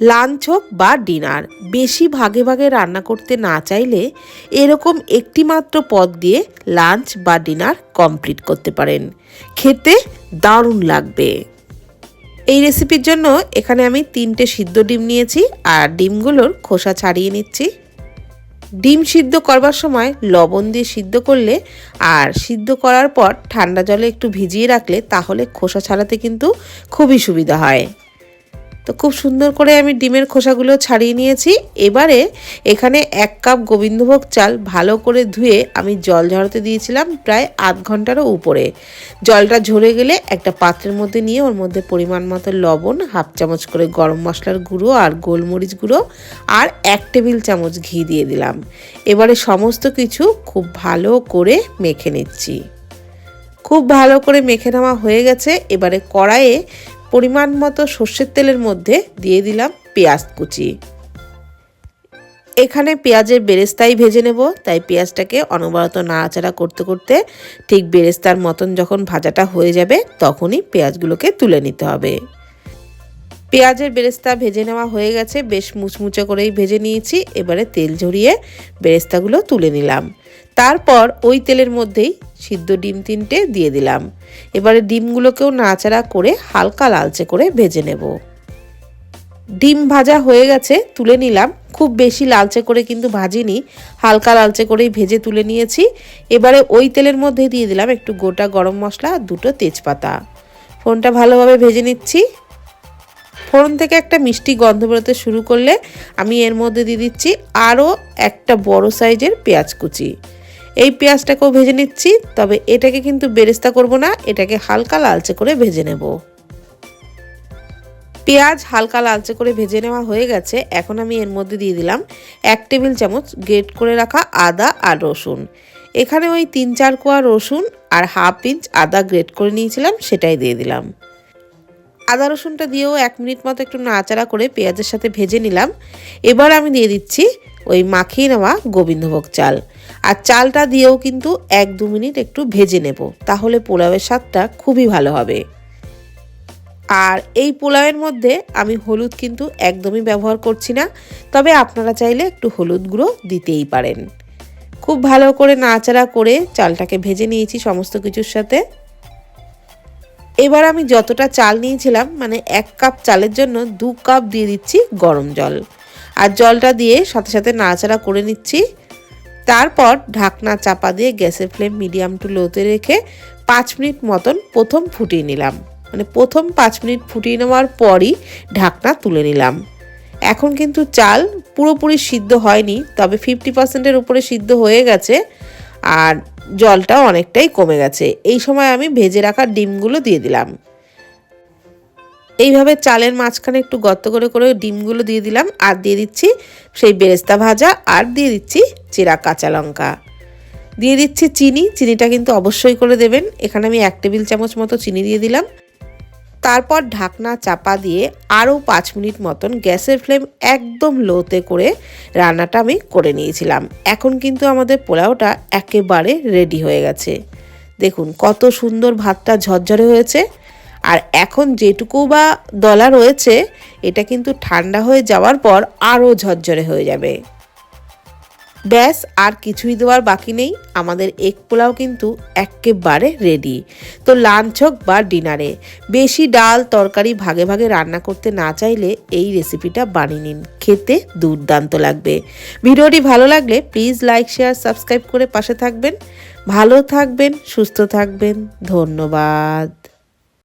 Lunch হোক বা dinner, বেশি ভাগে ভাগে রান্না করতে না চাইলে এরকম একটি মাত্র পদ দিয়ে লাঞ্চ বা ডিনার কমপ্লিট করতে পারেন। খেতে দারুণ লাগবে। এই রেসিপির জন্য এখানে আমি তিনটে সিদ্ধ ডিম নিয়েছি আর ডিমগুলোর খোসা ছাড়িয়ে নিচ্ছি। ডিম সিদ্ধ করবার সময় লবণ দিয়ে সিদ্ধ করলে আর সিদ্ধ করার পর ঠান্ডা জলে একটু ভিজিয়ে রাখলে তাহলে খোসা ছাড়াতে কিন্তু খুবই সুবিধা হয়। তো খুব সুন্দর করে আমি ডিমের খোসাগুলো ছাড়িয়ে নিয়েছি। এবারে এখানে এক কাপ গোবিন্দভোগ চাল ভালো করে ধুয়ে আমি জল ঝরাতে দিয়েছিলাম প্রায় আধ ঘন্টারও উপরে। জলটা ঝরে গেলে একটা পাত্রের মধ্যে নিয়ে ওর মধ্যে পরিমাণ মতো লবণ, হাফ চামচ করে গরম মশলার গুঁড়ো আর গোলমরিচ গুঁড়ো আর এক টেবিল চামচ ঘি দিয়ে দিলাম। এবারে সমস্ত কিছু খুব ভালো করে মেখে নিচ্ছি। খুব ভালো করে মেখে নেওয়া হয়ে গেছে। এবারে কড়াইয়ে পরিমাণ মতো সর্ষের তেলের মধ্যে দিয়ে দিলাম পেঁয়াজ কুচি। এখানে পেঁয়াজের বেরেস্তাই ভেজে নেব, তাই পেঁয়াজটাকে অনবরত নাড়াচাড়া করতে করতে ঠিক বেরেস্তার মতন যখন ভাজাটা হয়ে যাবে তখনই পেঁয়াজগুলোকে তুলে নিতে হবে। পেঁয়াজের বেরেস্তা ভেজে নেওয়া হয়ে গেছে, বেশ মুচমুচে করেই ভেজে নিয়েছি, এবারে তেল ঝরিয়ে বেরেস্তাগুলো তুলে নিলাম। তারপর ওই তেলের মধ্যেই সিদ্ধ ডিম তিনটে দিয়ে দিলাম। এবারে ডিমগুলোকেও নাড়াচাড়া করে হালকা লালচে করে ভেজে নেব। ডিম ভাজা হয়ে গেছে, তুলে নিলাম। খুব বেশি লালচে করে কিন্তু ভাজিনি, হালকা লালচে করেই ভেজে তুলে নিয়েছি। এবারে ওই তেলের মধ্যে দিয়ে দিলাম একটু গোটা গরম মশলা, দুটো তেজপাতা। ফোনটা ভালোভাবে ভেজে নিচ্ছি। ফোড়ন থেকে একটা মিষ্টি গন্ধ বেরোতে শুরু করলে আমি এর মধ্যে দিয়ে দিচ্ছি আরও একটা বড় সাইজের পেঁয়াজ কুচি। এই পেঁয়াজটাকেও ভেজে নিচ্ছি, তবে এটাকে কিন্তু বেরেস্তা করব না, এটাকে হালকা লালচে করে ভেজে নেব। পেঁয়াজ হালকা লালচে করে ভেজে নেওয়া হয়ে গেছে, এখন আমি এর মধ্যে দিয়ে দিলাম এক টেবিল চামচ গ্রেট করে রাখা আদা আর রসুন। এখানে ওই তিন চার কোয়া রসুন আর হাফ ইঞ্চ আদা গ্রেট করে নিয়েছিলাম, সেটাই দিয়ে দিলাম। আদা রসুনটা দিয়েও এক মিনিট মতো একটু নাড়াচাড়া করে পেঁয়াজের সাথে ভেজে নিলাম। এবার আমি দিয়ে দিচ্ছি ওই মাখিয়ে নেওয়া গোবিন্দভোগ চাল। আর চালটা দিয়েও কিন্তু এক দু মিনিট একটু ভেজে নেব, তাহলে পোলাওয়ের স্বাদটা খুবই ভালো হবে। আর এই পোলাওয়ের মধ্যে আমি হলুদ কিন্তু একদমই ব্যবহার করছি না, তবে আপনারা চাইলে একটু হলুদ গুঁড়ো দিতেই পারেন। খুব ভালো করে নাড়াচাড়া করে চালটাকে ভেজে নিয়েছি সমস্ত কিছুর সাথে। এবার আমি যতটা চাল নিয়েছিলাম মানে এক কাপ চালের জন্য দু কাপ দিয়ে দিচ্ছি গরম জল। আর জলটা দিয়ে সাথে সাথে নাড়াচাড়া করে নিচ্ছি। তারপর ঢাকনা চাপা দিয়ে গ্যাসের ফ্লেম মিডিয়াম টু লোতে রেখে পাঁচ মিনিট মতন প্রথম ফুটিয়ে নিলাম। মানে প্রথম পাঁচ মিনিট ফুটিয়ে নেওয়ার পরই ঢাকনা তুলে নিলাম। এখন কিন্তু চাল পুরোপুরি সিদ্ধ হয়নি, তবে ফিফটি পার্সেন্টের উপরে সিদ্ধ হয়ে গেছে। আর জলটাও অনেকটাই কমে গেছে। এই সময় আমি ভেজে রাখা ডিমগুলো দিয়ে দিলাম। এইভাবে চালের মাঝখানে একটু গর্ত করে করে ডিমগুলো দিয়ে দিলাম। আর দিয়ে দিচ্ছি সেই বেরেস্তা ভাজা আর দিয়ে দিচ্ছি চেরা কাঁচা লঙ্কা। দিয়ে দিচ্ছি চিনি। চিনিটা কিন্তু অবশ্যই করে দেবেন। এখানে আমি এক টেবিল চামচ মতো চিনি দিয়ে দিলাম। তারপর ঢাকনা চাপা দিয়ে আরও পাঁচ মিনিট মতন গ্যাসের ফ্লেম একদম লোতে করে রান্নাটা আমি করে নিয়েছিলাম। এখন কিন্তু আমাদের পোলাওটা একেবারে রেডি হয়ে গেছে। দেখুন কত সুন্দর ভাতটা ঝরঝরে হয়েছে। আর এখন যেটুকু বা দলা রয়েছে, এটা কিন্তু ঠান্ডা হয়ে যাওয়ার পর আরও ঝরঝরে হয়ে যাবে। ব্যাস, আর কিছুই দেওয়ার বাকি নেই। আমাদের এগ পোলাও কিন্তু একেবারে রেডি তো লাঞ্চ হোক বা ডিনারে বেশি ডাল, তরকারি ভাগে ভাগে রান্না করতে না চাইলে এই রেসিপিটা বানিয়ে নিন। খেতে দুর্দান্ত লাগবে। ভিডিওটি ভালো লাগলে প্লিজ লাইক শেয়ার সাবস্ক্রাইব করে পাশে থাকবেন। ভালো থাকবেন, সুস্থ থাকবেন। ধন্যবাদ।